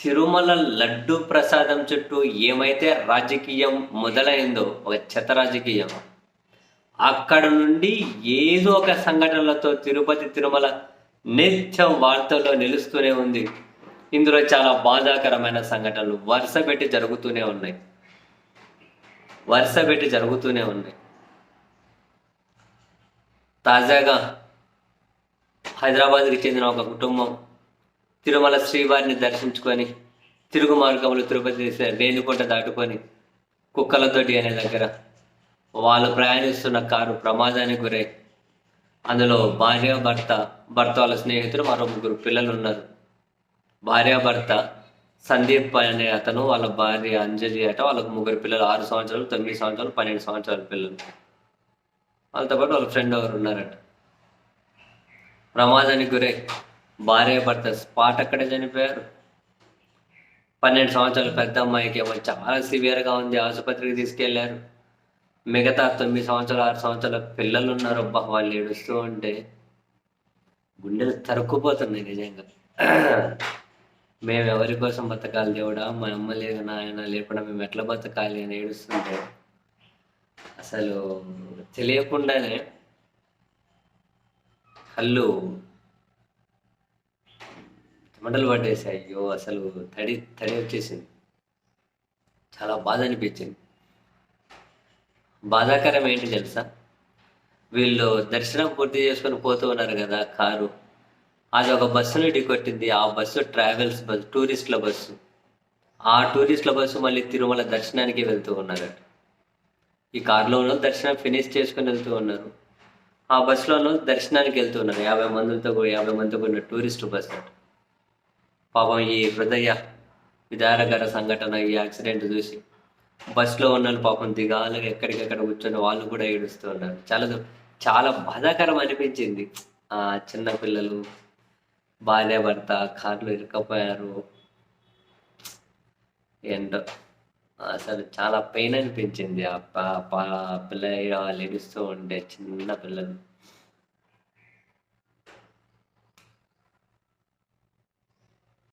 తిరుమల లడ్డు ప్రసాదం చుట్టూ ఏమైతే రాజకీయం మొదలైందో ఒక చెత్త రాజకీయం. అక్కడ నుండి ఏదో ఒక సంఘటనలతో తిరుపతి తిరుమల నిత్యం వార్తల్లో నిలుస్తూనే ఉంది. ఇందులో చాలా బాధాకరమైన సంఘటనలు వరుస పెట్టి జరుగుతూనే ఉన్నాయి. వరుస పెట్టి జరుగుతూనే ఉన్నాయి. తాజాగా హైదరాబాద్కి చెందిన ఒక కుటుంబం తిరుమల శ్రీవారిని దర్శించుకొని తిరుగు మార్గంలో తిరుపతి రేణికోట దాటుకొని కుక్కలతోటి అనే దగ్గర వాళ్ళు ప్రయాణిస్తున్న కారు ప్రమాదానికి గురై అందులో భార్య భర్త భర్త వాళ్ళ స్నేహితులు మరో ముగ్గురు పిల్లలు ఉన్నారు. భార్య భర్త సందీప్ అనే అతను వాళ్ళ భార్య అంజలి అట వాళ్ళకు ముగ్గురు పిల్లలు ఆరు సంవత్సరాలు తొమ్మిది సంవత్సరాలు పన్నెండు సంవత్సరాల పిల్లలు. వాళ్ళతో పాటు వాళ్ళ ఫ్రెండ్ ఎవరు ఉన్నారట. ప్రమాదానికి గురై భార్య భర్త స్పాట్ అక్కడే చనిపోయారు. పన్నెండు సంవత్సరాల పెద్ద అమ్మాయికి ఏమో చాలా సివియర్గా ఉంది ఆసుపత్రికి తీసుకెళ్ళారు. మిగతా తొమ్మిది సంవత్సరాలు ఆరు సంవత్సరాల పిల్లలు ఉన్నారు. అబ్బా వాళ్ళు ఏడుస్తూ ఉంటే గుండెలు తరుక్కుపోతున్నాయి నిజంగా. మేము ఎవరి కోసం బతకాలి దేవుడా? మా అమ్మ లేదు నాయన లేకుండా మేము ఎట్లా బతకాలి అని ఏడుస్తుంటే అసలు తెలియకుండానే కళ్ళు చెమటలు పట్టేసాయి అయ్యో అసలు తడి తడి వచ్చేసింది. చాలా బాధ అనిపించింది. బాధాకరం ఏంటి తెలుసా? వీళ్ళు దర్శనం పూర్తి చేసుకొని పోతూ ఉన్నారు కదా కారు. అది ఒక బస్సుని ఢీకొట్టింది. ఆ బస్సు ట్రావెల్స్ బస్సు టూరిస్టుల బస్సు. ఆ టూరిస్టుల బస్సు మళ్ళీ తిరుమల దర్శనానికి వెళ్తూ ఉన్నారట. ఈ కారులో ఉన్న దర్శనం ఫినిష్ చేసుకొని వెళ్తూ ఉన్నారు. ఆ బస్సులోనూ దర్శనానికి వెళ్తూ ఉన్నారు. యాభై మందితో యాభై మందితో కూడిన టూరిస్ట్ బస్ అట. పాపం ఈ హృదయ విదారకర సంఘటన ఈ యాక్సిడెంట్ చూసి బస్సులో ఉన్న పాపం దిగాలుగా ఎక్కడికెక్కడ కూర్చొని వాళ్ళు కూడా ఏడుస్తూ ఉన్నారు. చాలా చాలా బాధాకరం అనిపించింది. ఆ చిన్న పిల్లలు భార్య భర్త కార్లు ఇరుక్కపోయారు. ఎండ అసలు చాలా పెయిన్ అనిపించింది. ఆ పిల్ల ఏడుస్తూ ఉండే చిన్న పిల్లలు.